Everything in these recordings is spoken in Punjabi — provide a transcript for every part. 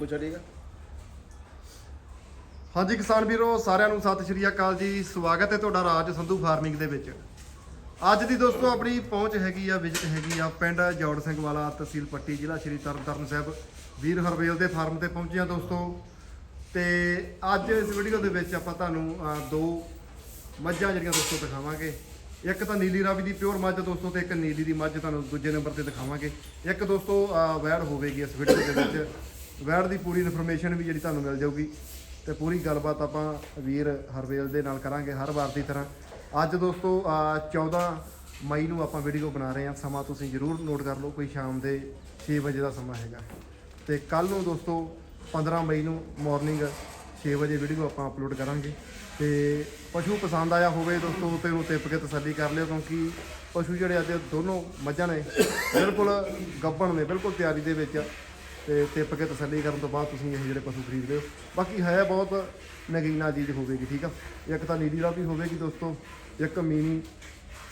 ਪੁੱਛੋ ਠੀਕ ਆ ਹਾਂਜੀ ਕਿਸਾਨ ਵੀਰੋ ਸਾਰਿਆਂ ਨੂੰ ਸਤਿ ਸ਼੍ਰੀ ਅਕਾਲ ਜੀ। ਸਵਾਗਤ ਹੈ ਤੁਹਾਡਾ ਰਾਜ ਸੰਧੂ ਫਾਰਮਿੰਗ ਦੇ ਵਿੱਚ। ਅੱਜ ਦੀ ਦੋਸਤੋ ਆਪਣੀ ਪਹੁੰਚ ਹੈਗੀ ਆ ਵਿਜ਼ਿਟ ਹੈਗੀ ਆ ਪਿੰਡ ਜੋੜ ਸਿੰਘ ਵਾਲਾ ਤਹਿਸੀਲ ਪੱਟੀ ਜ਼ਿਲ੍ਹਾ ਸ਼੍ਰੀ ਤਰਨਤਾਰਨ ਸਾਹਿਬ। ਵੀਰ ਹਰਵੇਲ ਦੇ ਫਾਰਮ ਤੇ ਪਹੁੰਚੇ ਆ ਦੋਸਤੋ। ਤੇ ਅੱਜ ਇਸ ਵੀਡੀਓ ਦੇ ਵਿੱਚ ਆਪਾਂ ਤੁਹਾਨੂੰ ਦੋ ਮੱਝਾਂ ਜਿਹੜੀਆਂ ਦੋਸਤੋ ਦਿਖਾਵਾਂਗੇ। ਇੱਕ ਤਾਂ ਨੀਲੀ ਰਾਵੀ ਦੀ ਪਿਓਰ ਮੱਝ ਦੋਸਤੋ ਤੇ ਇੱਕ ਨੀਲੀ ਦੀ ਮੱਝ ਤੁਹਾਨੂੰ ਦੂਜੇ ਨੰਬਰ ਤੇ ਦਿਖਾਵਾਂਗੇ। ਇੱਕ ਦੋਸਤੋ ਅਹ, ਵੈੜ ਹੋਵੇਗੀ ਇਸ ਵੀਡੀਓ ਦੇ ਵਿੱਚ। ਵੈੜ ਦੀ ਪੂਰੀ ਇਨਫੋਰਮੇਸ਼ਨ ਵੀ ਜਿਹੜੀ ਤੁਹਾਨੂੰ ਮਿਲ ਜਾਊਗੀ ਤੇ ਪੂਰੀ ਗੱਲਬਾਤ ਆਪਾਂ ਵੀਰ ਹਰਵੇਲ ਦੇ ਨਾਲ ਕਰਾਂਗੇ ਹਰ ਵਾਰ ਦੀ ਤਰ੍ਹਾਂ। ਅੱਜ ਦੋਸਤੋ ਅਹ, 14 ਮਈ ਨੂੰ ਆਪਾਂ ਵੀਡੀਓ ਬਣਾ ਰਹੇ ਹਾਂ। ਸਮਾਂ ਤੁਸੀਂ ਜਰੂਰ ਨੋਟ ਕਰ ਲਓ ਕੋਈ ਸ਼ਾਮ ਦੇ 6 ਵਜੇ ਦਾ ਸਮਾਂ ਹੈਗਾ। ਤੇ ਕੱਲ ਨੂੰ ਦੋਸਤੋ 15 ਮਈ ਨੂੰ ਮਾਰਨਿੰਗ 6 ਵਜੇ ਵੀਡੀਓ ਆਪਾਂ ਅਪਲੋਡ ਕਰਾਂਗੇ। ਤੇ ਪਸ਼ੂ ਪਸੰਦ ਆਇਆ ਹੋਵੇ ਦੋਸਤੋ ਤੇ ਉਹਨੂੰ ਟਿੱਪ ਕੇ ਤਸੱਲੀ ਕਰ ਲਿਓ ਕਿਉਂਕਿ ਪਸ਼ੂ ਜਿਹੜੇ ਅੱਜ ਦੋਨੋਂ ਮੱਝਾਂ ਨੇ ਬਿਲਕੁਲ ਗੱਭਣ ਨੇ ਬਿਲਕੁਲ ਤਿਆਰੀ ਦੇ ਵਿੱਚ। ਤੇ ਟਿੱਪ ਕੇ ਤਸੱਲੀ ਕਰਨ ਤੋਂ ਬਾਅਦ ਤੁਸੀਂ ਇਹ ਜਿਹੜੇ ਪਸ਼ੂ ਖਰੀਦਦੇ ਹੋ। ਬਾਕੀ ਹੈ ਬਹੁਤ ਨਗੀਨਾ ਚੀਜ਼ ਹੋਵੇਗੀ ਠੀਕ ਆ? ਇੱਕ ਤਾਂ ਨੀਲੀ ਰਾਵੀ ਹੋਵੇਗੀ ਦੋਸਤੋ ਇੱਕ ਮੀਨੀ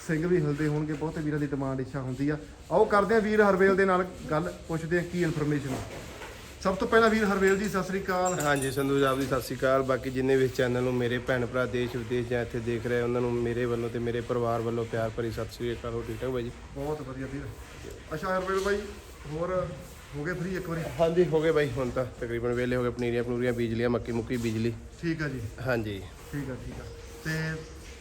ਸਿੰਘ ਵੀ ਹਿਲਦੇ ਹੋਣਗੇ ਬਹੁਤੇ ਵੀਰਾਂ ਦੀ ਡਿਮਾਂਡ ਇੱਛਾ ਹੁੰਦੀ ਆ। ਆਓ ਕਰਦੇ ਆ ਵੀਰ ਹਰਵੇਲ ਦੇ ਨਾਲ ਗੱਲ ਪੁੱਛਦੇ ਆ ਕੀ ਇਨਫੋਰਮੇਸ਼ਨ ਸਭ ਤੋਂ ਪਹਿਲਾਂ ਵੀਰ ਹਰਵੇਲ ਜੀ ਸਤਿ ਸ੍ਰੀ ਅਕਾਲ। ਹਾਂਜੀ ਸੰਧੂ ਸਾਹਿਬ ਜੀ ਸਤਿ ਸ਼੍ਰੀ ਅਕਾਲ। ਬਾਕੀ ਜਿੰਨੇ ਵੀ ਚੈਨਲ ਨੂੰ ਮੇਰੇ ਭੈਣ ਭਰਾ ਦੇਸ਼ ਵਿਦੇਸ਼ ਜਾਂ ਇੱਥੇ ਦੇਖ ਰਹੇ ਉਹਨਾਂ ਨੂੰ ਮੇਰੇ ਵੱਲੋਂ ਤੇ ਮੇਰੇ ਪਰਿਵਾਰ ਵੱਲੋਂ ਪਿਆਰ ਭਰੀ ਸਤਿ ਸ਼੍ਰੀ ਅਕਾਲ। ਹੋ ਠੀਕ ਠਾਕ ਬਾਈ ਜੀ? ਬਹੁਤ ਵਧੀਆ ਵੀਰ। ਅੱਛਾ ਹਰਵੇਲ ਬਾਈ ਹੋਰ ਹੋ ਗਏ ਫ੍ਰੀ ਇੱਕ ਵਾਰੀ? ਹਾਂਜੀ ਹੋ ਗਏ ਬਾਈ ਹੁਣ ਤਾਂ ਤਕਰੀਬਨ ਵੇਲੇ ਹੋ ਗਏ ਪਨੀਰੀਆਂ ਪਨੂਰੀਆਂ ਬੀਜ ਲਿਆ ਮੱਕੀ ਮੁੱਕੀ ਬੀਜ ਲਈ ਠੀਕ ਆ ਜੀ। ਹਾਂਜੀ। ਠੀਕ ਆ ਠੀਕ ਆ। ਤੇ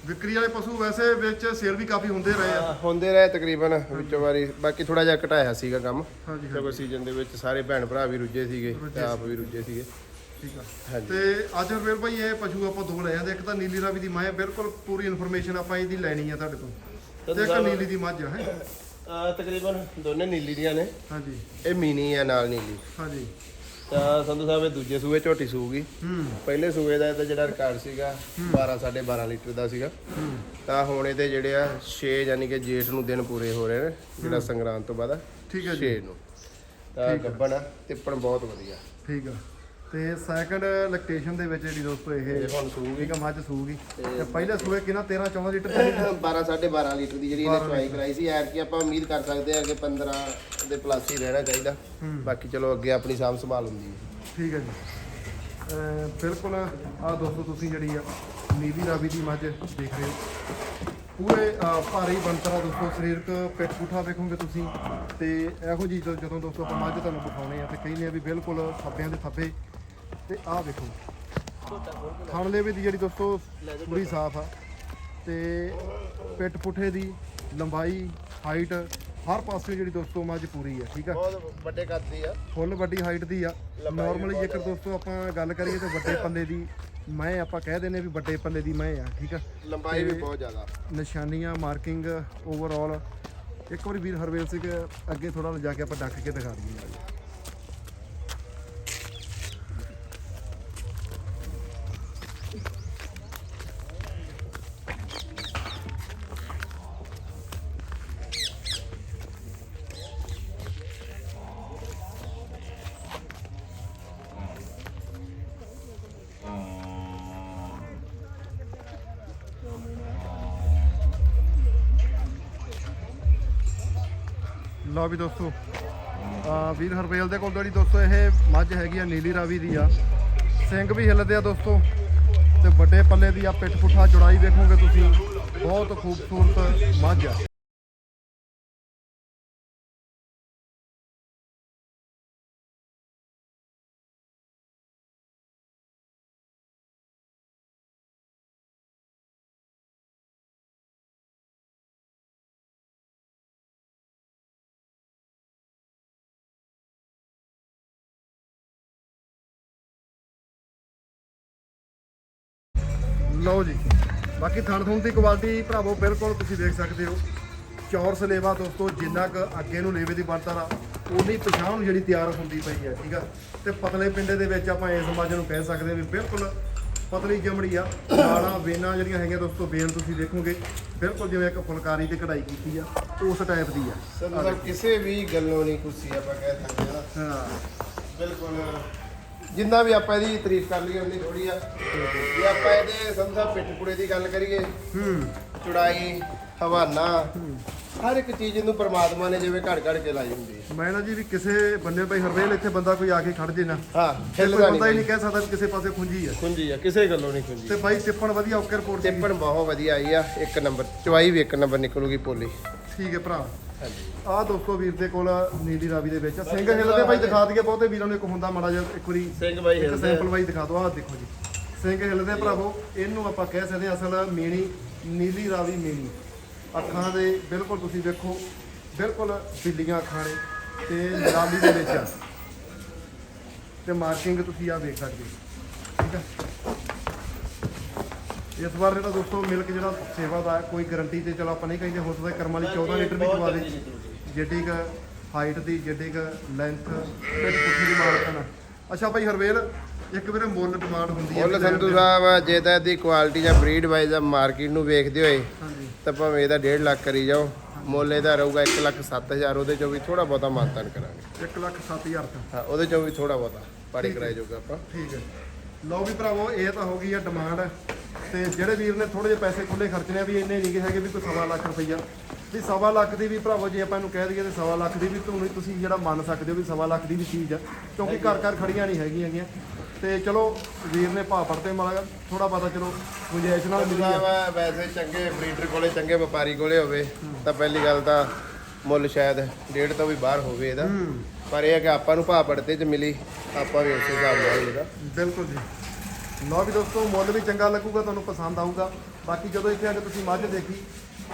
ਵਿਕਰੀ ਵਾਲੇ ਪਸ਼ੂ ਵੈਸੇ ਵਿੱਚ ਸੇਲ ਵੀ ਕਾਫੀ ਹੁੰਦੇ ਰਹੇ ਆ। ਹੁੰਦੇ ਰਹੇ ਤਕਰੀਬਨ ਵਿੱਚੋਂ ਵਾਰੀ ਬਾਕੀ ਥੋੜਾ ਜਿਹਾ ਘਟਾਇਆ ਸੀਗਾ ਕੰਮ। ਹਾਂਜੀ ਕਿਉਂਕਿ ਸੀਜ਼ਨ ਦੇ ਵਿੱਚ ਸਾਰੇ ਭੈਣ ਭਰਾ ਵੀ ਰੁੱਝੇ ਸੀਗੇ ਤੇ ਆਪ ਵੀ ਰੁੱਝੇ ਸੀਗੇ। ਠੀਕ ਆ। ਤੇ ਅੱਜ ਹਰਵੇਲ ਭਾਈ ਇਹ ਪਸ਼ੂ ਆਪਾਂ ਦੋ ਲਏ ਜਾਂਦੇ ਇੱਕ ਤਾਂ ਨੀਲੀ ਰਾਵੀ ਦੀ ਮਾਂ ਬਿਲਕੁਲ ਪੂਰੀ ਇਨਫੋਰਮੇਸ਼ਨ ਆਪਾਂ ਇਹਦੀ ਲੈਣੀ ਆ ਤੁਹਾਡੇ ਤੋਂ। ਤੇ ਇੱਕ ਨੀਲੀ ਦੀ ਮੱਝ ਹੈ। ਆ ਤਕਰੀਬਨ ਦੋਨੇ ਨੀਲੀ ਦੀਆਂ ਨੇ। ਹਾਂਜੀ। ਇਹ ਮੀਨੀ ਆ ਨਾਲ ਨੀਲੀ। ਹਾਂਜੀ। ਤਾਂ ਸੰਧੂ ਸਾਹਿਬ ਇਹ ਦੂਜੇ ਸੂਏ ਝੋਟੀ ਸੂਗੀ। ਹੂੰ। ਪਹਿਲੇ ਸੂਏ ਦਾ ਇਹਦਾ ਜਿਹੜਾ ਰਿਕਾਰਡ ਸੀਗਾ 12 12.5 ਲੀਟਰ ਦਾ ਸੀਗਾ। ਹੂੰ। ਤਾਂ ਹੁਣ ਇਹਦੇ ਜਿਹੜੇ ਆ 6 ਯਾਨੀ ਕਿ ਜੇਠ ਨੂੰ ਦਿਨ ਪੂਰੇ ਹੋ ਰਹੇ ਨੇ ਜਿਹੜਾ ਸੰਗਰਾਂਦ ਤੋਂ ਬਾਅਦ ਠੀਕ ਹੈ ਜੀ। 6 ਨੂੰ। ਤਾਂ ਗੱਬਣ ਆ ਤਿੱਪਣ ਬਹੁਤ ਵਧੀਆ। ਠੀਕ ਆ। ਤੇ ਸੈਕੰਡ ਲੈਕਟੇਸ਼ਨ ਦੇ ਵਿੱਚ ਜਿਹੜੀ ਦੋਸਤੋ ਇਹ ਹੁਣ ਸੂਗੀ। ਆ ਮੱਝ ਸੂਗੀ। ਤੇ ਪਹਿਲੇ ਸੂਏ ਕਿੰਨਾ? 13 14 ਲੀਟਰ ਦਾ 12 12.5 ਲੀਟਰ ਦੀ ਜਿਹੜੀ ਇਹਨੇ ਚੁਆਈ ਕਰਾਈ ਸੀ। ਐਰ ਕੀ ਆਪਾਂ ਉਮੀਦ ਕਰ ਸਕਦੇ ਆ ਕਿ 15 ਦੇ ਪਲੱਸ ਹੀ ਰਹਿਣਾ ਚਾਹੀਦਾ। ਬਾਕੀ ਚਲੋ ਅੱਗੇ ਆਪਣੀ ਸਾਂਭ ਸੰਭਾਲ ਹੁੰਦੀ ਹੈ। ਠੀਕ ਹੈ ਜੀ। ਬਿਲਕੁਲ ਆ ਦੋਸਤੋ ਤੁਸੀਂ ਜਿਹੜੀ ਆ ਨੀਲੀ ਰਾਵੀ ਦੀ ਮੱਝ ਦੇਖ ਰਹੇ ਹੋ। ਪੂਰੇ ਭਾਰੀ ਬਣਤਰਾ ਦੋਸਤੋ। ਸਰੀਰਕ ਪਿੱਠ ਪੁੱਠਾ ਵੇਖੋਗੇ ਤੁਸੀਂ। ਤੇ ਇਹੋ ਜੀ ਜਦੋਂ ਦੋਸਤੋ ਆਪਾਂ ਮੱਝ ਤੁਹਾਨੂੰ ਦਿਖਾਉਣੇ ਆ ਤੇ ਕਹਿੰਦੇ ਆ ਵੀ ਬਿਲਕੁਲ ਥੱਪਿਆਂ ਦੇ ਥੱਪੇ ਤੇ ਆਹ ਵੇਖੋ ਥਣ ਲੇਵੇ ਦੀ ਜਿਹੜੀ ਦੋਸਤੋ ਪੂਰੀ ਸਾਫ਼ ਆ। ਤੇ ਪਿੱਠ ਪੁੱਠੇ ਦੀ ਲੰਬਾਈ ਹਾਈਟ ਹਰ ਪਾਸੇ ਜਿਹੜੀ ਦੋਸਤੋ ਮੱਝ ਪੂਰੀ ਆ ਠੀਕ ਆ? ਬਹੁਤ ਵੱਡੇ ਕੱਦ ਦੀ ਆ। ਫੁੱਲ ਵੱਡੀ ਹਾਈਟ ਦੀ ਆ। ਨਾਰਮਲੀ ਜੇਕਰ ਦੋਸਤੋ ਆਪਾਂ ਗੱਲ ਕਰੀਏ ਤਾਂ ਵੱਡੇ ਪੱਲੇ ਦੀ ਮੈਂ ਆਪਾਂ ਕਹਿ ਦਿੰਦੇ ਵੀ ਵੱਡੇ ਪੱਲੇ ਦੀ ਮੈਂ ਆ ਠੀਕ ਆ? ਲੰਬਾਈ ਵੀ ਬਹੁਤ ਜ਼ਿਆਦਾ। ਨਿਸ਼ਾਨੀਆਂ ਮਾਰਕਿੰਗ ਓਵਰਆਲ ਇੱਕ ਵਾਰੀ ਵੀਰ ਹਰਵੇਲ ਸਿੰਘ ਅੱਗੇ ਥੋੜਾ ਜਾ ਕੇ ਆਪਾਂ ਡੱਕ ਕੇ ਦਿਖਾ ਦਈਏ। ਲਓ ਵੀ ਦੋਸਤੋ ਆ ਵੀਰ ਹਰਵੇਲ ਦੇ ਕੋਲ ਜਿਹੜੀ ਦੋਸਤੋ ਇਹ ਮੱਝ ਹੈਗੀ ਆ, ਨੀਲੀ ਰਾਵੀ ਦੀ ਆ। ਸਿੰਘ ਵੀ ਹਿੱਲਦੇ ਆ ਦੋਸਤੋ ਤੇ ਵੱਡੇ ਪੱਲੇ ਦੀ ਆ ਪਿੱਠ ਪੁੱਠਾ ਚੌੜਾਈ ਦੇਖੋਗੇ ਤੁਸੀਂ। ਬਹੁਤ ਖੂਬਸੂਰਤ ਮੱਝ ਆ। ਲਓ ਜੀ। ਬਾਕੀ ਥਣ ਥੁਣ ਦੀ ਕੁਆਲਿਟੀ ਭਰਾਵੋ ਬਿਲਕੁਲ ਤੁਸੀਂ ਦੇਖ ਸਕਦੇ ਹੋ। ਚੌਰਸ ਲੇਵਾ ਦੋਸਤੋ ਜਿੰਨਾ ਕੁ ਅੱਗੇ ਨੂੰ ਲੇਵੇ ਦੀ ਬਣਤਰ ਆ ਉਨੀ ਪਛਾਣ ਨੂੰ ਜਿਹੜੀ ਤਿਆਰ ਹੁੰਦੀ ਪਈ ਆ ਠੀਕ ਆ? ਤੇ ਪਤਲੇ ਪਿੰਡੇ ਦੇ ਵਿੱਚ ਆਪਾਂ ਇਸ ਮੱਝ ਨੂੰ ਕਹਿ ਸਕਦੇ ਹਾਂ ਵੀ ਬਿਲਕੁਲ ਪਤਲੀ ਜਮੜੀ ਆ। ਨਾਲਾਂ ਵੇਨਾਂ ਜਿਹੜੀਆਂ ਹੈਗੀਆਂ ਦੋਸਤੋ ਬੇਨ ਤੁਸੀਂ ਦੇਖੋਗੇ ਬਿਲਕੁਲ ਜਿਵੇਂ ਇੱਕ ਫੁਲਕਾਰੀ ਤੇ ਕਢਾਈ ਕੀਤੀ ਆ ਉਸ ਟਾਈਪ ਦੀ ਆ। ਸਾਹਿਬ ਕਿਸੇ ਵੀ ਗੱਲੋਂ ਨਹੀਂ ਖੁਸ਼ੀ ਆਪਾਂ ਕਹਿ ਸਕਦੇ ਹਾਂ ਨਾ? ਹਾਂ। ਬਿਲਕੁਲ ਜਿੰਨਾ ਵੀ ਆਪਾਂ ਇਹਦੀ ਤਾਰੀਫ ਕਰ ਲਈਏ ਉਨੀ ਥੋੜੀ ਆ। ਜੇ ਆਪਾਂ ਇਹਦੇ ਸੰਧੂ ਸਾਹਿਬ ਪਿੱਠ ਪੁੜੇ ਦੀ ਗੱਲ ਕਰੀਏ ਹੂੰ। ਚੁੜਾਈ ਹਵਾਨਾ ਹਰ ਇੱਕ ਚੀਜ਼ ਨੂੰ ਪ੍ਰਮਾਤਮਾ ਨੇ ਜਿਵੇਂ ਘੜ ਘੜ ਕੇ ਲਾਈ ਹੁੰਦੀ ਹੈ। ਮੈਂ ਨਾ ਜੀ ਵੀ ਕਿਸੇ ਬੰਨੇ ਭਾਈ ਹਰਵੇਲ ਇੱਥੇ ਬੰਦਾ ਕੋਈ ਆ ਕੇ ਖੜ ਜੇ ਨਾ ਹਾਂ ਤੇ ਕੋਈ ਬੰਦਾ ਹੀ ਨਹੀਂ ਨਹੀਂ ਕਹਿ ਸਕਦਾ ਵੀ ਕਿਸੇ ਪਾਸੇ ਖੁੰਜੀ ਆ। ਖੁੰਜੀ ਆ ਕਿਸੇ ਗੱਲੋਂ ਨਹੀਂ ਖੁੰਜੀ ਤੇ ਬਾਈ ਟਿੱਪਣ ਵਧੀਆ ਓਕੇ ਰਿਪੋਰਟ ਟਿੱਪਣ ਬਹੁਤ ਵਧੀਆ ਆਈ ਆ ਇੱਕ ਨੰਬਰ ਚਵਾਈ ਵੀ ਇੱਕ ਨੰਬਰ ਨਿਕਲੂਗੀ ਪੋਲੀ। ਠੀਕ ਹੈ ਭਰਾ। ਆਹ ਦੋਸਤੋ ਵੀਰ ਦੇ ਕੋਲ ਨੀਲੀ ਰਾਵੀ ਦੇ ਵਿੱਚ ਆ। ਸਿੰਘ ਹਿੱਲਦੇ ਭਾਈ ਦਿਖਾ ਦਈਏ ਬਹੁਤੇ ਵੀਰਾਂ ਨੂੰ ਇੱਕ ਹੁੰਦਾ ਮਾੜਾ ਜਿਹਾ ਇੱਕ ਵਾਰੀ ਸਿੰਘ ਬਾਈ ਇੱਕ ਹਿਲਦੇ ਸੈਂਪਲ ਵਾਈ ਦਿਖਾ ਦਿਓ। ਆਹ ਦੇਖੋ ਜੀ। ਸਿੰਘ ਹਿੱਲਦੇ ਭਰਾਵੋ ਇਹਨੂੰ ਆਪਾਂ ਕਹਿ ਸਕਦੇ ਹਾਂ ਅਸਲ ਮੇਣੀ ਨੀਲੀ ਰਾਵੀ ਮੇਣੀ। ਅੱਖਾਂ ਦੇ ਬਿਲਕੁਲ ਤੁਸੀਂ ਵੇਖੋ ਬਿਲਕੁਲ ਬਿੱਲੀਆਂ ਅੱਖਾਂ ਨੇ ਤੇ ਨਿਰਾਲੀ ਦੇ ਵਿੱਚ ਆ। ਤੇ ਮਾਰਕਿੰਗ ਤੁਸੀਂ ਆ ਵੇਖ ਸਕਦੇ ਹੋ। ਠੀਕ ਆ? ਇਸ ਵਾਰ ਜਿਹੜਾ ਦੋਸਤੋ ਮਿਲਕ ਜਿਹੜਾ ਸੇਵਾ ਦਾ ਕੋਈ ਗਾਰੰਟੀ ਤੇ ਚਲੋ ਆਪਾਂ ਨਹੀਂ ਕਹਿੰਦੇ ਹੋ ਸਕਦਾ ਕਰਮ ਵਾਲੀ 14 ਲੀਟਰ ਵੀ ਚਵਾ ਦੇ। ਜਿੱਡੀ ਕ ਹਾਈਟ ਦੀ ਜਿੱਡੀ ਕ ਲੈਂਥ ਤੇ ਪੁੱਠੀ ਦੀ ਮਾਲਕਨ ਅੱਛਾ ਭਾਈ ਹਰਵੇਲ ਇੱਕ ਵੀਰੇ ਮੁੱਲ ਡਿਮਾਂਡ ਹੁੰਦੀ ਹੈ ਮੁੱਲ ਸੰਧੂ ਸਾਹਿਬ ਜੇ ਤਾਂ ਇਹਦੀ ਕੁਆਲਿਟੀ ਜਾਂ ਬਰੀਡ ਵਾਈਜ਼ ਆ ਮਾਰਕੀਟ ਨੂੰ ਵੇਖਦੇ ਹੋਏ ਤਾਂ ਭਾਵੇਂ ਇਹਦਾ 1.5 ਲੱਖ ਕਰੀ ਜਾਓ ਮੁੱਲ ਇਹਦਾ ਰਹੂਗਾ 1 ਲੱਖ 7000 ਉਹਦੇ ਚੋਂ ਵੀ ਥੋੜਾ ਬਹੁਤਾ ਮਾਨਤਾਨ ਕਰਾਂਗੇ। 1 ਲੱਖ 7000 ਤੋਂ। ਹਾਂ ਉਹਦੇ ਚੋਂ ਵੀ ਥੋੜਾ ਬਹੁਤਾ ਪਾੜੀ ਕਰਾਇਆ ਜਾਊਗਾ ਆਪਾਂ। ਠੀਕ ਹੈ। ਲਓ ਵੀ ਭਰਾਵੋ ਇਹ ਤਾਂ ਹੋ ਗਈ ਹੈ ਡਿਮਾਂਡ ਤੇ ਜਿਹੜੇ ਵੀਰ ਨੇ ਥੋੜੇ ਜਿਹੇ ਪੈਸੇ ਖੁੱਲੇ ਖਰਚਣੇ ਆ ਵੀ ਇੰਨੇ ਨਹੀਂ ਹੈਗੇ ਵੀ ਕੋਈ ਸਵਾ ਲੱਖ ਰੁਪਈਆ। ਵੀ ਸਵਾ ਲੱਖ ਦੀ ਵੀ ਭਰਾਵੋ ਜੇ ਆਪਾਂ ਇਹਨੂੰ ਕਹਿ ਦਈਏ ਤੇ ਸਵਾ ਲੱਖ ਦੀ ਵੀ ਤੁਹਾਨੂੰ ਤੁਸੀਂ ਜਿਹੜਾ ਮੰਨ ਸਕਦੇ ਹੋ ਵੀ ਸਵਾ ਲੱਖ ਦੀ ਵੀ ਚੀਜ਼ ਆ ਕਿਉਂਕਿ ਘਰ ਘਰ ਖੜੀਆਂ ਨਹੀਂ ਹੈਗੀਆਂ ਹੈਗੀਆਂ। ਤੇ ਚਲੋ ਵੀਰ ਨੇ ਭਾਅ ਪੜਤੇ ਮਾਲਾ ਥੋੜਾ ਬਹੁਤਾ ਚਲੋ ਗੁੰਜਾਇਸ਼ ਨਾਲ ਮਿਲੀ ਆ। ਵੈਸੇ ਚੰਗੇ ਬਰੀਡਰ ਕੋਲੇ ਚੰਗੇ ਵਪਾਰੀ ਕੋਲੇ ਹੋਵੇ ਤਾਂ ਪਹਿਲੀ ਗੱਲ ਤਾਂ ਮੁੱਲ ਸ਼ਾਇਦ ਡੇਢ ਤੋਂ ਵੀ ਬਾਹਰ ਹੋਵੇ ਇਹਦਾ। ਪਰ ਇਹ ਹੈ ਕਿ ਆਪਾਂ ਨੂੰ ਭਾਅ ਪੜਤੇ ਚ ਮਿਲੀ ਆਪਾਂ ਵੀ ਉਸੇ ਹਿਸਾਬ ਨਾਲ ਇਹਦਾ। ਬਿਲਕੁਲ ਜੀ। ਲਓ ਵੀ ਦੋਸਤੋ ਮੁੱਲ ਵੀ ਚੰਗਾ ਲੱਗੂਗਾ ਤੁਹਾਨੂੰ ਪਸੰਦ ਆਊਗਾ। ਬਾਕੀ ਜਦੋਂ ਇੱਥੇ ਆ ਕੇ ਤੁਸੀਂ ਮੱਝ ਦੇਖੀ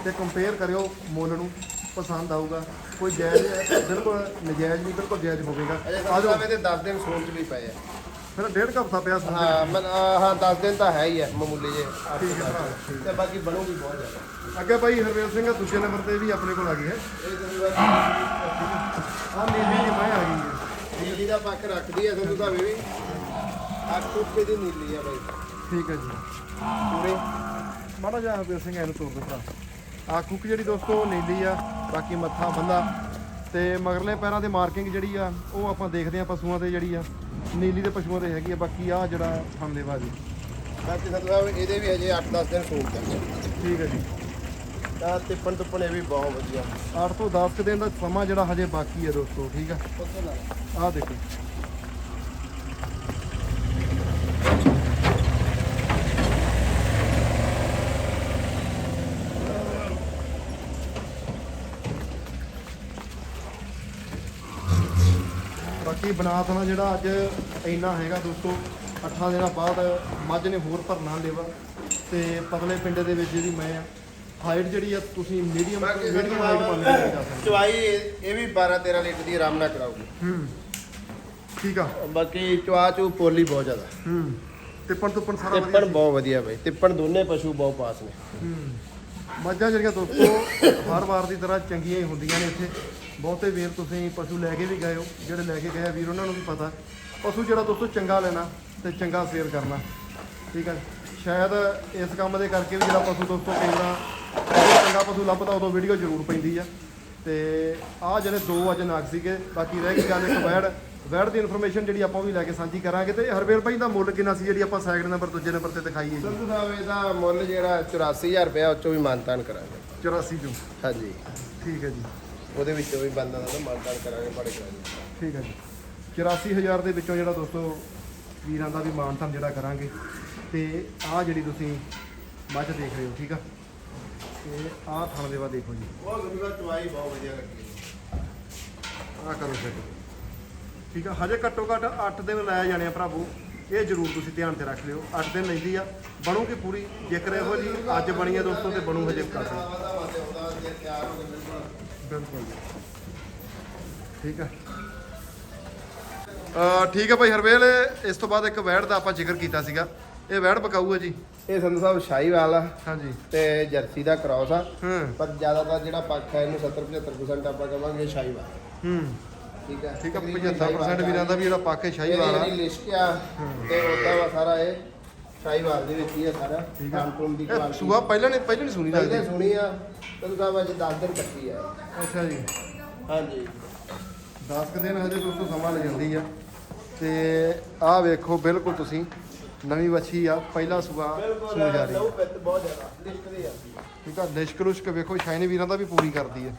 ਤੇ ਕੰਪੇਅਰ ਕਰਿਓ ਮੁੱਲ ਨੂੰ ਪਸੰਦ ਆਊਗਾ। ਕੋਈ ਜਾਇਜ਼ ਹੈ, ਬਿਲਕੁਲ ਨਜਾਇਜ਼ ਨਹੀਂ ਬਿਲਕੁਲ ਜਾਇਜ਼ ਹੋਵੇਗਾ। ਅਜੇ ਆ ਜਾਓ ਸਾਹਿਬ ਇਹਦੇ 10 ਦਿਨ ਸੂਣ ਚ ਵੀ ਪਏ ਆ। ਫਿਰ ਡੇਢ ਕੁ ਹਫ਼ਤਾ ਪਿਆ ਸਮਝ ਹਾਂ ਮੈਂ ਹਾਂ 10 ਦਿਨ ਤਾਂ ਹੈ ਹੀ ਹੈ ਮਾਮੂਲੀ ਜੇ ਠੀਕ ਹੈ ਭਰਾ ਤੇ ਬਾਕੀ ਬਣੂਗੀ ਬਹੁਤ ਜ਼ਿਆਦਾ। ਅੱਗੇ ਭਾਈ ਹਰਵੇਲ ਸਿੰਘ ਦੂਜੇ ਨੰਬਰ ਤੇ ਵੀ ਆਪਣੇ ਕੋਲ ਆ ਗਈ ਹੈ। ਇਹ ਆ ਨੀਲੀ ਦੀ ਮੈਂ ਆ ਗਈ ਹੈ। ਨੀਲੀ ਦਾ ਪੱਕ ਰੱਖਦੀ ਹੈ ਸੰਧੂ ਸਾਹਿਬ ਇਹ ਵੀ। ਅੱਖ ਉੱਤੇ ਦੀ ਨੀਲੀ ਆ ਬਾਈ। ਠੀਕ ਹੈ ਜੀ। ਪੂਰੇ। ਮਾੜਾ ਜਿਹਾ ਹਰਵੇਲ ਸਿੰਘ ਇਹਨੂੰ ਤੋੜ ਦੇ ਭਰਾ ਆ ਕੁੱਕ ਜਿਹੜੀ ਦੋਸਤੋ ਨੀਲੀ ਆ ਬਾਕੀ ਮੱਥਾ ਬੰਦਾ। ਤੇ ਮਗਰਲੇ ਪੈਰਾਂ ਤੇ ਮਾਰਕਿੰਗ ਜਿਹੜੀ ਆ ਉਹ ਆਪਾਂ ਦੇਖਦੇ ਆ ਪਸ਼ੂਆਂ ਤੇ ਜਿਹੜੀ ਆ। ਨੀਲੀ ਦੇ ਪਸ਼ੂਆਂ ਤੇ ਹੈਗੀ ਆ ਬਾਕੀ ਆ ਜਿਹੜਾ ਫੰਦੇ ਬਾਜੀ ਬਾਕੀ ਸਾਹਿਬ ਇਹਦੇ ਵੀ ਹਜੇ 8-10 ਦਿਨ ਸੂਣ ਚੱਲਦੇ ਠੀਕ ਹੈ ਜੀ। ਤਾਂ ਤਿੱਪਣ ਤੁੱਪਣ ਇਹ ਵੀ ਬਹੁਤ ਵਧੀਆ। 8 ਤੋਂ 10 ਕੁ ਦਿਨ ਦਾ ਸਮਾਂ ਜਿਹੜਾ ਹਜੇ ਬਾਕੀ ਹੈ ਦੋਸਤੋ ਠੀਕ ਆ? ਆਹ ਦੇਖੋ। ਬਾਕੀ ਬਨਾਤ ਨਾਲ ਜਿਹੜਾ ਅੱਜ ਇੰਨਾ ਹੈਗਾ ਦੋਸਤੋ ਅੱਠਾਂ ਦਿਨਾਂ ਬਾਅਦ ਮੱਝ ਨੇ ਹੋਰ ਭਰਨਾ ਲੇਵਾ ਤੇ ਪਤਲੇ ਪਿੰਡੇ ਦੇ ਵਿੱਚ ਜਿਹੜੀ ਮੈਂ ਆ ਹਾਈਟ ਜਿਹੜੀ ਆ ਤੁਸੀਂ ਮੀਡੀਅਮ ਮੀਡੀਅਮ ਹਾਈਟ ਮੰਨ ਕੇ ਜਾ ਸਕਦੇ ਚਵਾਈ ਇਹ ਵੀ 12-13 ਲੀਟਰ ਦੀ ਆਰਾਮ ਨਾਲ ਕਰਾਉਗੀ ਹੂੰ। ਠੀਕ ਆ। ਬਾਕੀ ਚਵਾ ਚੂ ਪੋਲੀ ਬਹੁਤ ਜ਼ਿਆਦਾ। ਹੂੰ। ਤਿੱਪਣ ਤੁੱਪਣ ਸਾਰਾ ਵਧੀਆ ਤਿੱਪਣ ਬਹੁਤ ਵਧੀਆ ਬਾਈ। ਤਿੱਪਣ ਦੋਨੇ ਪਸ਼ੂ ਬਹੁਤ ਪਾਸ ਨੇ। ਹੂੰ। ਮੱਝਾਂ ਜਿਹੜੀਆਂ ਦੋਸਤੋ ਹਰ ਵਾਰ ਦੀ ਤਰ੍ਹਾਂ ਚੰਗੀਆਂ ਹੀ ਹੁੰਦੀਆਂ ਨੇ ਇੱਥੇ। ਬਹੁਤੇ ਵੀਰ ਤੁਸੀਂ ਪਸ਼ੂ ਲੈ ਕੇ ਵੀ ਗਏ ਹੋ। ਜਿਹੜੇ ਲੈ ਕੇ ਗਏ ਵੀਰ ਉਹਨਾਂ ਨੂੰ ਵੀ ਪਤਾ। ਪਸ਼ੂ ਜਿਹੜਾ ਦੋਸਤੋ ਚੰਗਾ ਲੈਣਾ ਤੇ ਚੰਗਾ ਸੇਲ ਕਰਨਾ। ਠੀਕ ਹੈ ਸ਼ਾਇਦ ਇਸ ਕੰਮ ਦੇ ਕਰਕੇ ਵੀ ਜਿਹੜਾ ਪਸ਼ੂ ਦੋਸਤੋ ਜਦੋਂ ਚੰਗਾ ਪਸ਼ੂ ਲੱਭਦਾ ਉਦੋਂ ਵੀਡੀਓ ਜ਼ਰੂਰ ਪੈਂਦੀ ਆ। ਤੇ ਆਹ ਜਿਹੜੇ ਦੋ ਅੱਜ ਨਾਗ ਸੀਗੇ ਬਾਕੀ ਰਹਿ ਗਈ ਗੱਲ ਇੱਕ ਵੈੜ ਵੈੜ ਦੀ ਇਨਫੋਰਮੇਸ਼ਨ ਜਿਹੜੀ ਆਪਾਂ ਉਹ ਵੀ ਲੈ ਕੇ ਸਾਂਝੀ ਕਰਾਂਗੇ ਤੇ ਹਰਵੇਲ ਭਾਈ ਦਾ ਮੁੱਲ ਕਿੰਨਾ ਸੀ ਜਿਹੜੀ ਆਪਾਂ ਸੈਕਿੰਡ ਨੰਬਰ ਦੂਜੇ ਨੰਬਰ ਤੇ ਦਿਖਾਈ ਹੈ ਜੀ? ਸੰਧੂ ਸਾਹਿਬ ਇਹਦਾ ਮੁੱਲ ਜਿਹੜਾ 84000 ਰੁਪਇਆ ਉਹ ਚੋਂ ਵੀ ਮਾਨਤਾਨ ਕਰਾਂਗੇ। 84 ਚੋਂ? ਹਾਂਜੀ। ਠੀਕ ਹੈ ਜੀ। ਉਹਦੇ ਵਿੱਚੋਂ ਵੀ ਬੰਦਾ ਦਾ ਮਾਨਤਾਨ ਕਰਾਂਗੇ ਬੜੇ ਕਰਾਂਗੇ। ਠੀਕ ਹੈ ਜੀ। 84000 ਦੇ ਵਿੱਚੋਂ ਜਿਹੜਾ ਦੋਸਤੋ ਵੀਰਾਂ ਦਾ ਵੀ ਮਾਨਤਨ ਜਿਹੜਾ ਕਰਾਂਗੇ। ਤੇ ਆਹ ਜਿਹੜੀ ਤੁਸੀਂ ਮੱਝ ਦੇਖ ਰਹੇ ਹੋ ਠੀਕ ਆ? ਤੇ ਆਹ ਥਣ ਦੇਵਾ ਦੇਖੋ ਜੀ। ਉਹ ਸੰਧੂ ਸਾਹਿਬ ਚਵਾਈ ਬਹੁਤ ਵਧੀਆ ਲੱਗੀ। ਆਹ ਕਰੋ ਚੈੱਕ ਠੀਕ ਆ? ਹਜੇ ਘੱਟੋ ਘੱਟ 8 ਦਿਨ ਲੈ ਜਾਣੇ ਆ ਭਰਾਵੋ। ਇਹ ਜ਼ਰੂਰ ਤੁਸੀਂ ਧਿਆਨ ਤੇ ਰੱਖ ਲਿਓ। 8 ਦਿਨ ਲੈਂਦੀ ਆ। ਬਣੂਗੀ ਪੂਰੀ। ਜੇਕਰ ਇਹੋ ਜੀ ਅੱਜ ਬਣੀ ਆ ਦੋਸਤੋ ਤੇ ਬਣੂ ਹਜੇ ਕਰ ਬਿਲਕੁਲ ਠੀਕ ਆ? ਠੀਕ ਹੈ ਭਾਈ ਹਰਵੇਲ। ਇਸ ਤੋਂ ਬਾਅਦ ਇੱਕ ਵੈੜ ਦਾ ਆਪਾਂ ਜ਼ਿਕਰ ਕੀਤਾ ਸੀਗਾ। ਇਹ ਵੈੜ ਪਕਾਊ ਹੈ ਜੀ? ਇਹ ਸੰਧੂ ਸਾਹਿਬ ਸ਼ਾਹੀਵਾਲ ਆ। ਹਾਂਜੀ। ਤੇ ਜਰਸੀ ਦਾ ਕ੍ਰਾਸ ਆ। ਹੂੰ। ਪਰ ਜ਼ਿਆਦਾਤਰ ਜਿਹੜਾ ਪੱਖ ਹੈ ਇਹਨੂੰ 70 75% ਆਪਾਂ ਕਵਾਂਗੇ ਸ਼ਾਹੀਵਾਲ ਹੂੰ। ਠੀਕ ਹੈ। ਠੀਕ ਆ 75% ਵੀਰਾਂ ਦਾ ਵੀ ਜਿਹੜਾ ਪਾਕੇ ਸ਼ਾਹੀ ਵਾਲਾ ਜਿਹੜੀ ਲਿਸਟ ਆ ਤੇ ਉਹਦਾ ਵਾ ਸਾਰਾ ਇਹ ਸ਼ਾਹੀਵਾਲ ਦੇ ਵਿੱਚ ਹੀ ਆ ਸਾਰਾ ਆ। ਕਾਨਪੁਰ ਦੀ ਇਹ ਸੂਆ ਪਹਿਲਾਂ ਨੇ ਪਹਿਲਾਂ ਨਹੀਂ ਸੁਣੀ ਪਹਿਲੇ ਲੱਗਦੀ ਸੁਣੀ ਆ ਸੰਧੂ ਸਾਹਿਬ ਅੱਜ 10 ਦਿਨ ਕੱਟੀ ਆ। ਅੱਛਾ ਜੀ। ਹਾਂਜੀ। 10 ਕੁ ਦਿਨ ਹਜੇ ਦੋਸਤੋ ਸਮਾਂ ਲੈ ਜਾਂਦੀ ਆ। ਤੇ ਆਹ ਵੇਖੋ ਬਿਲਕੁਲ ਤੁਸੀਂ ਨਵੀਂ ਵੱਛੀ ਆ ਪਹਿਲਾ ਸੂਆ ਸੂਣ ਜਾ ਰਹੀ ਆ। ਪਿੱਤ ਬਹੁਤ ਜ਼ਿਆਦਾ ਲਿਸ਼ਕਦੇ ਆ। ਠੀਕ ਆ ਲਿਸ਼ਕ ਲੁਸ਼ਕ ਵੇਖੋ ਸ਼ਾਇਨੀ ਵੀਰਾਂ ਦਾ ਵੀ ਪੂਰੀ ਕਰਦੀ ਹੈ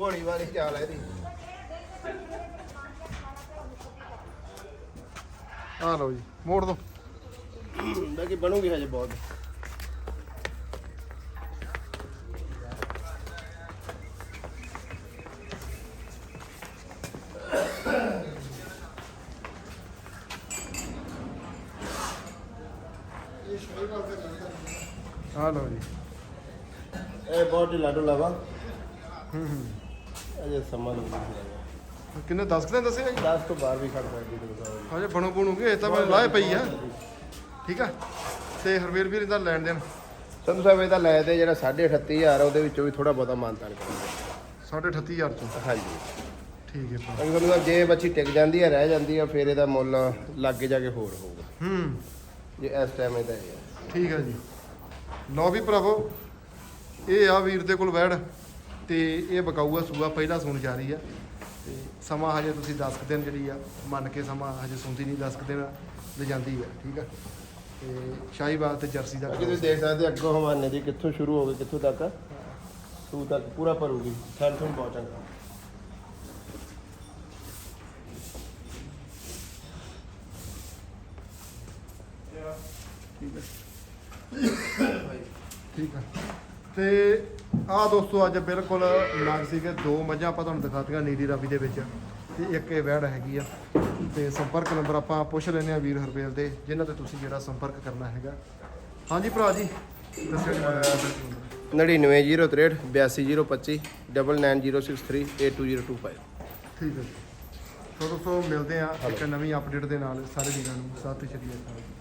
ਘੋੜੀ ਵਾਲੀ ਚਾਲ ਹੈ ਇਹਦੀ। ਆ ਲਓ ਜੀ ਮੋੜ ਦੋ। ਬਾਕੀ ਬਣੂਗੀ ਹਜੇ ਬਹੁਤ। ਆ ਲਓ ਜੀ। ਇਹ ਬਹੁਤ ਢਿੱਲਾ ਢੁੱਲਾ ਵਾ। ਹੂੰ ਹੂੰ। ਅਜੇ ਸਮਾਂ ਨਹੀਂ ਕਿੰਨੇ 10 ਦਿਨ ਦੱਸੇ ਆ ਜੀ? 10 ਤੋਂ ਬਾਹਰ ਵੀ ਖੜ ਸਕਦੀ ਦੁਕਾਨ ਹਜੇ ਬਣੂ ਬਣੂਗੀ ਇਹ ਤਾਂ ਮੈਂ ਲਾਏ ਪਈ ਆ। ਠੀਕ ਆ? ਤੇ ਹਰਵੀਰ ਵੀਰ ਇਹਦਾ ਲੈਣ ਦੇਣ। ਸੰਧੂ ਸਾਹਿਬ ਇਹਦਾ ਲੈ ਤੇ ਜਿਹੜਾ 38500 ਉਹਦੇ ਵਿੱਚੋਂ ਵੀ ਥੋੜਾ ਬਹੁਤਾ ਮਾਨਤਾਨ ਕਰਾਂਗੇ। 38500 ਚ? ਹਾਂਜੀ। ਠੀਕ ਹੈ। ਅਗਰ ਸੰਧੂ ਸਾਹਿਬ ਜੇ ਬੱਚੀ ਟਿਕ ਜਾਂਦੀ ਹੈ ਰਹਿ ਜਾਂਦੀ ਹੈ ਫਿਰ ਇਹਦਾ ਮੁੱਲ ਲਾਗੇ ਜਾ ਕੇ ਹੋਰ ਹੋਊਗਾ। ਹੂੰ। ਜੇ ਇਸ ਟਾਈਮ ਇਹਦਾ ਇਹ ਹੈ ਠੀਕ ਹੈ ਜੀ। ਲਓ ਵੀ ਭਰਾਵੋ ਇਹ ਆ ਵੀਰ ਦੇ ਕੋਲ ਵੈੜ ਤੇ ਇਹ ਬਕਾਊਆ ਸੂਆ ਪਹਿਲਾ ਸੁਣ ਜਾ ਰਹੀ ਆ। ਤੇ ਸਮਾਂ ਹਜੇ ਤੁਸੀਂ 10 ਕੁ ਦਿਨ ਜਿਹੜੀ ਆ ਮੰਨ ਕੇ ਸਮਾਂ ਹਜੇ ਸੁਣਦੀ ਨਹੀਂ 10 ਕੁ ਦਿਨ ਲੈ ਜਾਂਦੀ ਆ ਠੀਕ ਆ? ਤੇ ਸ਼ਾਹੀਵਾਲ ਤੇ ਜਰਸੀ ਦਾ ਬਾਕੀ ਤੁਸੀਂ ਦੇਖ ਸਕਦੇ ਹੋ ਅੱਗੋਂ ਹਵਾਨੇ ਦੀ ਕਿੱਥੋਂ ਸ਼ੁਰੂ ਹੋ ਗਈ ਕਿੱਥੋਂ ਤੱਕ ਸੂ ਤੱਕ ਪੂਰਾ ਭਰੂਗੀ ਥਣ ਥਣ ਬਹੁਤ ਚੰਗਾ। ਠੀਕ ਆ। ਤੇ ਆ ਦੋਸਤੋ ਅੱਜ ਬਿਲਕੁਲ ਨਾਗ ਸੀਗੇ ਦੋ ਮੱਝਾਂ ਆਪਾਂ ਤੁਹਾਨੂੰ ਦਿਖਾਤੀਆਂ ਨੀਲੀ ਰਾਵੀ ਦੇ ਵਿੱਚ ਤੇ ਇੱਕ ਇਹ ਵੈੜ ਹੈਗੀ ਆ। ਤੇ ਸੰਪਰਕ ਨੰਬਰ ਆਪਾਂ ਪੁੱਛ ਲੈਨੇ ਆ ਵੀਰ ਹਰਬੇਲ ਦੇ ਜਿਨ੍ਹਾਂ ਤੇ ਤੁਸੀਂ ਜਿਹੜਾ ਸੰਪਰਕ ਕਰਨਾ ਹੈਗਾ। ਹਾਂਜੀ ਭਰਾ ਜੀ ਦੱਸਿਓ ਜੀ ਜਿਹਾ ਨੰਬਰ। 99063 82025 99063 82025 ਠੀਕ ਹੈ ਜੀ। ਸੋ ਦੋਸਤੋ ਮਿਲਦੇ ਆ ਇੱਕ ਨਵੀਂ ਅਪਡੇਟ ਦੇ ਨਾਲ ਸਾਰੇ ਵੀਰਾਂ ਨੂੰ। ਸਤਿ ਸ਼੍ਰੀ ਅਕਾਲ।